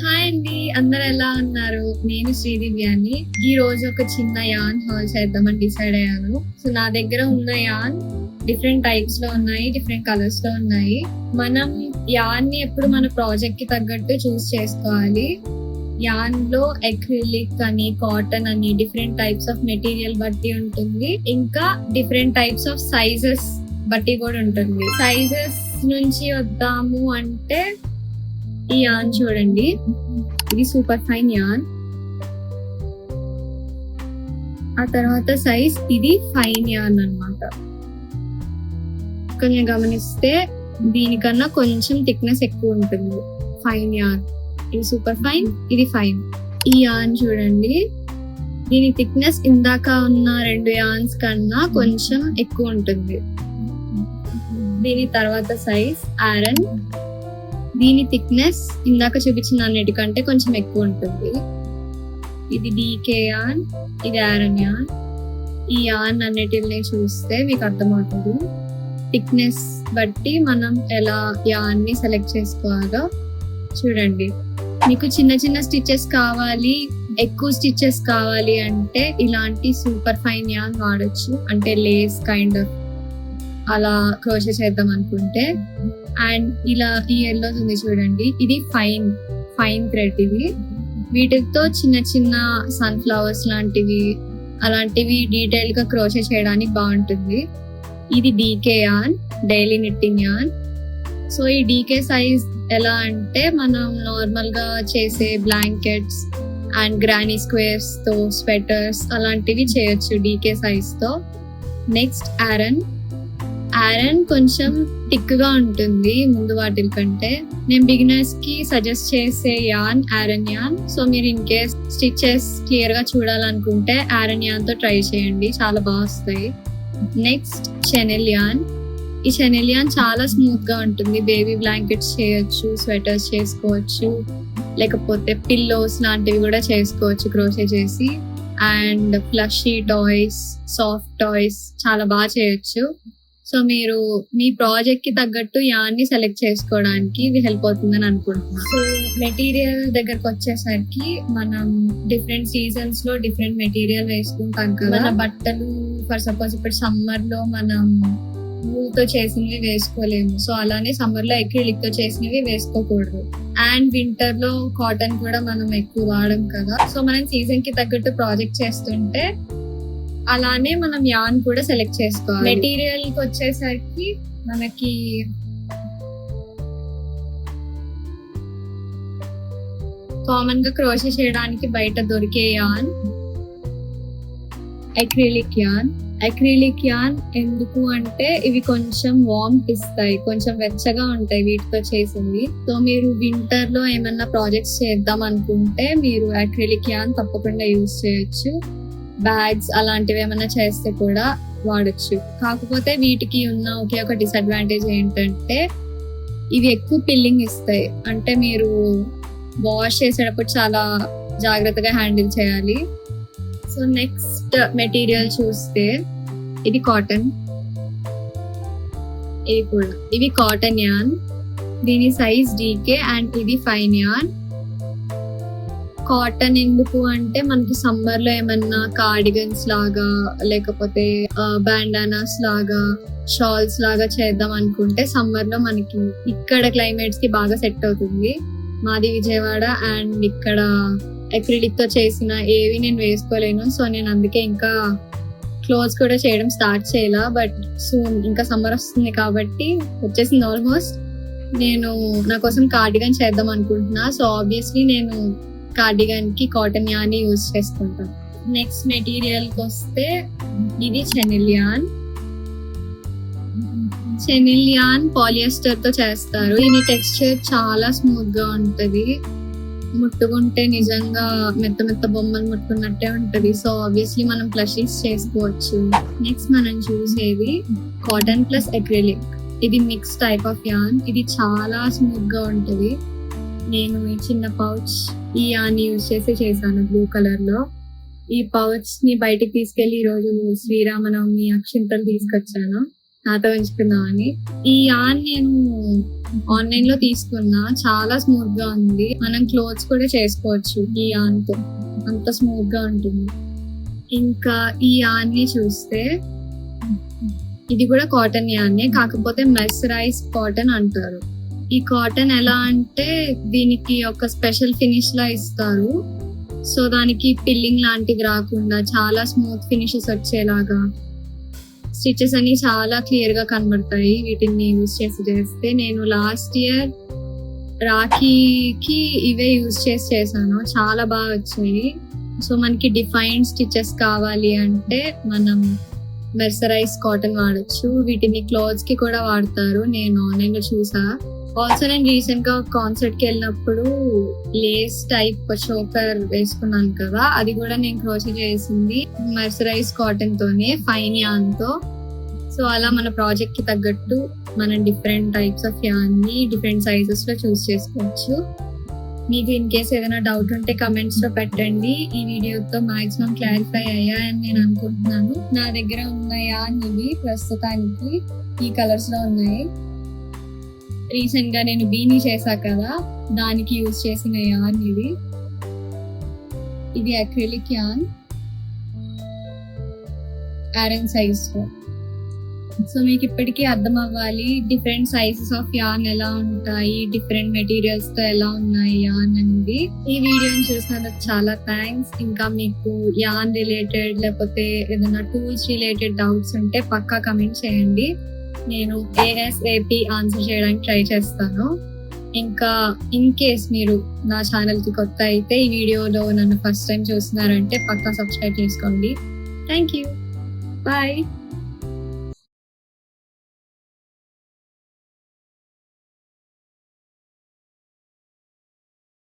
Hi అండి అందరు ఎలా ఉన్నారు? నేను శ్రీదివ్యాని. ఈ రోజు ఒక చిన్న యాన్ హాల్ చేద్దామని డిసైడ్ అయ్యాను. సో నా దగ్గర ఉన్న యాన్ డిఫరెంట్ టైప్స్లో ఉన్నాయి డిఫరెంట్ కలర్స్లో ఉన్నాయి. మనం యాన్ని ఎప్పుడు మన ప్రాజెక్ట్కి తగ్గట్టు చూస్ చేసుకోవాలి. యాన్లో ఎక్రిలిక్ అని కాటన్ అని డిఫరెంట్ టైప్స్ ఆఫ్ మెటీరియల్ బట్టి ఉంటుంది. ఇంకా డిఫరెంట్ టైప్స్ ఆఫ్ సైజెస్ బట్టి కూడా ఉంటుంది. సైజెస్ నుంచి వద్దాము అంటే ఈ యాన్ చూడండి. ఇది సూపర్ ఫైన్ యాన్. ఆ తర్వాత సైజ్ ఇది ఫైన్ యాన్ అన్నమాట. కొంచెం గమనిస్తే దీనికన్నా కొంచెం థిక్నెస్ ఎక్కువ ఉంటుంది. Fine yarn. ఇది సూపర్ ఫైన్ ఇది ఫైన్. ఈ యాన్ చూడండి. దీని థిక్నెస్ ఇందాక ఉన్న రెండు యాన్స్ కన్నా కొంచెం ఎక్కువ ఉంటుంది. దీని తర్వాత సైజ్ ఆరన్ దీని థిక్నెస్ ఇందాక చూపించిన అన్నిటికంటే కొంచెం ఎక్కువ ఉంటుంది. ఇది డీకే యాన్ ఇది ఆరన్ యాన్ ఈ యాన్ అన్నిటిని చూస్తే మీకు అర్థమవుతుంది. థిక్నెస్ బట్టి మనం ఎలా యాన్ని సెలెక్ట్ చేసుకోవాలో చూడండి. మీకు చిన్న చిన్న స్టిచెస్ కావాలి ఎక్కువ స్టిచెస్ కావాలి అంటే ఇలాంటి సూపర్ ఫైన్ యాన్ వాడచ్చు. అంటే లేస్ కైండ్ ఆఫ్ అలా క్రోషే చేద్దాం అనుకుంటే. అండ్ ఇలా ఈ ఎల్లో ఉంది చూడండి. ఇది ఫైన్ ఫైన్ థ్రెడ్ ఇది. వీటితో చిన్న చిన్న సన్ ఫ్లవర్స్ లాంటివి అలాంటివి డీటెయిల్గా క్రోషే చేయడానికి బాగుంటుంది. ఇది D K yarn daily knitting yarn so ఈ డీకే సైజ్ ఎలా అంటే మనం నార్మల్గా చేసే బ్లాంకెట్స్ అండ్ గ్రానీ స్క్వేర్స్తో స్వెటర్స్ అలాంటివి చేయొచ్చు డీకే సైజ్తో. నెక్స్ట్ ఆరన్ ఆరన్ కొంచెం టిక్గా ఉంటుంది ముందు వాటి కంటే. నేను బిగినర్స్కి సజెస్ట్ చేసే యాన్ ఐరన్ యాన్ సో మీరు ఇన్ కేస్ స్టిచెస్ క్లియర్గా చూడాలనుకుంటే ఐరన్ యాన్తో ట్రై చేయండి. చాలా బాగా వస్తాయి. నెక్స్ట్ చెనెల్ యాన్ ఈ చెనెల్ యాన్ చాలా స్మూత్గా ఉంటుంది. బేబీ బ్లాంకెట్స్ చేయొచ్చు స్వెటర్స్ చేసుకోవచ్చు లేకపోతే పిల్లోస్ లాంటివి కూడా చేసుకోవచ్చు క్రోషే చేసి. And plushie toys soft toys చాలా బాగా చేయొచ్చు. సో మీరు మీ ప్రాజెక్ట్కి తగ్గట్టు యాన్ని సెలెక్ట్ చేసుకోవడానికి ఇది హెల్ప్ అవుతుందని అనుకుంటున్నాను. సో మెటీరియల్ దగ్గరకు వచ్చేసరికి మనం డిఫరెంట్ సీజన్స్లో డిఫరెంట్ మెటీరియల్ వేసుకుంటాం కదా. మన బట్టలు ఫర్ సపోజ్ ఇప్పుడు సమ్మర్లో మనం తో చేసినవి వేసుకోలేము. సో అలానే సమ్మర్లో acrylic తో చేసినవి వేసుకోకూడదు. అండ్ వింటర్లో కాటన్ కూడా మనం ఎక్కువ వాడం కదా. సో మనం సీజన్కి తగ్గట్టు ప్రాజెక్ట్ చేస్తుంటే అలానే మనం యాన్ కూడా సెలెక్ట్ చేసుకోవాలి. మెటీరియల్కి వచ్చేసరికి మనకి కామన్గా క్రోషే చేయడానికి బయట దొరికే yarn acrylic yarn acrylic yarn ఎందుకు అంటే ఇవి కొంచెం వార్మ్ ఇస్తాయి కొంచెం వెచ్చగా ఉంటాయి వీటితో చేసింది. సో మీరు వింటర్లో ఏమన్నా ప్రాజెక్ట్స్ చేద్దాం అనుకుంటే మీరు అక్రిలిక్ యాన్ తప్పకుండా యూజ్ చేయొచ్చు. బ్యాగ్స్ అలాంటివి ఏమైనా చేస్తే కూడా వాడచ్చు. కాకపోతే వీటికి ఉన్న ఒకే ఒక డిసడ్వాంటేజ్ ఏంటంటే ఇవి ఎక్కువ పిల్లింగ్ ఇస్తాయి. అంటే మీరు వాష్ చేసేటప్పుడు చాలా జాగ్రత్తగా హ్యాండిల్ చేయాలి. సో నెక్స్ట్ మెటీరియల్ చూస్తే ఇది కాటన్ ఇది కూడా. ఇవి కాటన్ యాన్ దీని సైజ్ డీకే అండ్ ఇది ఫైన్ యాన్ కాటన్ ఎందుకు అంటే మనకి సమ్మర్లో ఏమన్నా కార్డిగన్స్ లాగా లేకపోతే బ్యాండానాస్ లాగా షాల్స్ లాగా చేద్దాం అనుకుంటే సమ్మర్లో మనకి ఇక్కడ క్లైమేట్స్కి బాగా సెట్ అవుతుంది. మాది విజయవాడ అండ్ ఇక్కడ అక్రిలిక్తో చేసిన ఏవి నేను వేసుకోలేను. సో నేను అందుకే ఇంకా క్లోజ్ కూడా చేయడం స్టార్ట్ చేయలా బట్ సూన్ ఇంకా సమ్మర్ వస్తుంది కాబట్టి వచ్చేసింది ఆల్మోస్ట్ నేను నా కోసం కార్డిగన్ చేద్దాం అనుకుంటున్నా. సో ఆబ్వియస్లీ నేను కార్డిగన్కి కాటన్ యాన్ యూజ్ చేసుకుంటాం. నెక్స్ట్ మెటీరియల్కి వస్తే ఇది చెనిలియాన్. చెనిలియాన్ పాలియెస్టర్తో చేస్తారు. ఇది టెక్స్చర్ చాలా స్మూత్గా ఉంటది. ముట్టుకుంటే నిజంగా మెత్త మెత్త బొమ్మలు ముట్టుకున్నట్టే ఉంటది. సో ఆబ్వియస్లీ మనం ప్లషీస్ చేసుకోవచ్చు. నెక్స్ట్ మనం చూసేది కాటన్ ప్లస్ అక్రిలిక్ ఇది మిక్స్ టైప్ ఆఫ్ యాన్ ఇది చాలా స్మూత్గా ఉంటది. నేను ఈ చిన్న పౌచ్ ఈ యాన్ యూజ్ చేసి చేశాను బ్లూ కలర్లో. ఈ పౌచ్ని బయటికి తీసుకెళ్ళి ఈ రోజు శ్రీరామనవమి అక్షింతలు తీసుకొచ్చాను. నాతో ఉంచుకుందామని. ఈ యాన్ నేను ఆన్లైన్లో తీసుకున్నా. చాలా స్మూత్గా ఉంది. మనం క్లోత్స్ కూడా చేసుకోవచ్చు ఈ యాన్తో. అంత స్మూత్గా ఉంటుంది. ఇంకా ఈ యాన్ని చూస్తే ఇది కూడా కాటన్ యానే కాకపోతే మెస్సరైజ్ కాటన్ అంటారు. ఈ కాటన్ ఎలా అంటే దీనికి ఒక స్పెషల్ ఫినిష్ లా ఇస్తారు. సో దానికి పిల్లింగ్ లాంటిది రాకుండా చాలా స్మూత్ ఫినిషెస్ వచ్చేలాగా స్టిచెస్ అన్ని చాలా క్లియర్గా కనబడతాయి. వీటిని యూజ్ చేసి చేస్తే నేను లాస్ట్ ఇయర్ రాఖీకి ఇవే యూజ్ చేసి చేశాను. చాలా బాగా వచ్చాయి. సో మనకి డిఫైన్డ్ స్టిచెస్ కావాలి అంటే మనం మెర్సరైజ్ కాటన్ వాడచ్చు. వీటిని క్లోత్స్కి కూడా వాడతారు. నేను ఆన్లైన్లో చూసా. ఆల్సో నేను రీసెంట్గా కాన్సర్ట్కి వెళ్ళినప్పుడు లేస్ టైప్ చోకర్ వేసుకున్నాను కదా అది కూడా నేను క్రోచర్ చేసింది మెర్సరైజ్ కాటన్ తోనే ఫైన్ యాన్తో. సో అలా మన ప్రాజెక్ట్కి తగ్గట్టు మనం డిఫరెంట్ టైప్స్ ఆఫ్ యాన్ని డిఫరెంట్ సైజెస్లో చూస్ చేసుకోవచ్చు. మీకు ఇన్ కేస్ ఏదైనా డౌట్ ఉంటే కమెంట్స్లో పెట్టండి. ఈ వీడియోతో మాక్సిమం క్లారిఫై అయ్యా అని నేను అనుకుంటున్నాను. నా దగ్గర ఉన్న యాన్ ఇవి ప్రస్తుతానికి ఈ కలర్స్లో ఉన్నాయి. రీసెంట్గా నేను బీని చేసా కదా దానికి యూజ్ చేసిన యాన్ ఇది ఇది అక్రిలిక్ యాన్ ఆరెంజ్ సైజ్లో. సో మీకు ఇప్పటికీ అర్థం అవ్వాలి డిఫరెంట్ సైజెస్ ఆఫ్ యాన్ ఎలా ఉంటాయి డిఫరెంట్ మెటీరియల్స్తో ఎలా ఉన్నాయి యాన్ అనేది. ఈ వీడియోని చూసినందుకు చాలా థ్యాంక్స్ ఇంకా మీకు యాన్ రిలేటెడ్ లేకపోతే ఏదైనా టూల్స్ రిలేటెడ్ డౌట్స్ ఉంటే పక్కా కమెంట్ చేయండి. నేను ఏఎస్ఏపి ఆన్సర్ చేయడానికి ట్రై చేస్తాను. ఇంకా ఇన్ కేస్ మీరు నా ఛానల్కి కొత్త అయితే ఈ వీడియోలో నన్ను ఫస్ట్ టైం చూస్తున్నారంటే పక్కా సబ్స్క్రైబ్ చేసుకోండి. Thank you bye